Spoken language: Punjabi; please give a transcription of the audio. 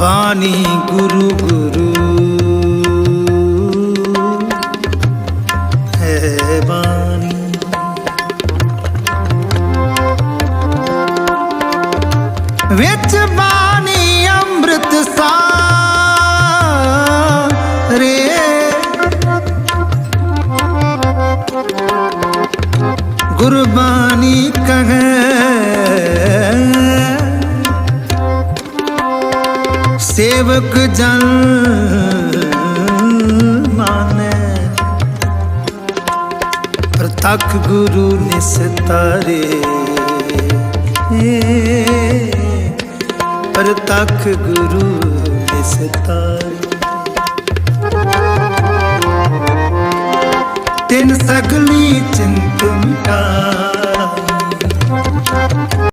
ਬਾਣੀ ਗੁਰੂ ਗੁਰੂ। ਹੈ ਬਾਣੀ। ਵਿੱਚ ਬਾਣੀ ਅੰਮ੍ਰਿਤ ਸਾਰੇ ਗੁਰਬਾਣੀ ਕਹੈ। ਸੇਵਕ ਜਨ ਮਾਨੈ। ਪ੍ਰਤੱਖ ਗੁਰੂ ਨਿਸਤਾਰੇ ਪ੍ਰਤੱਖ ਗੁਰੂ ਨਿਸਤਾਰੇ ਤਿੰਨ ਸਗਲੀ ਚਿੰਤ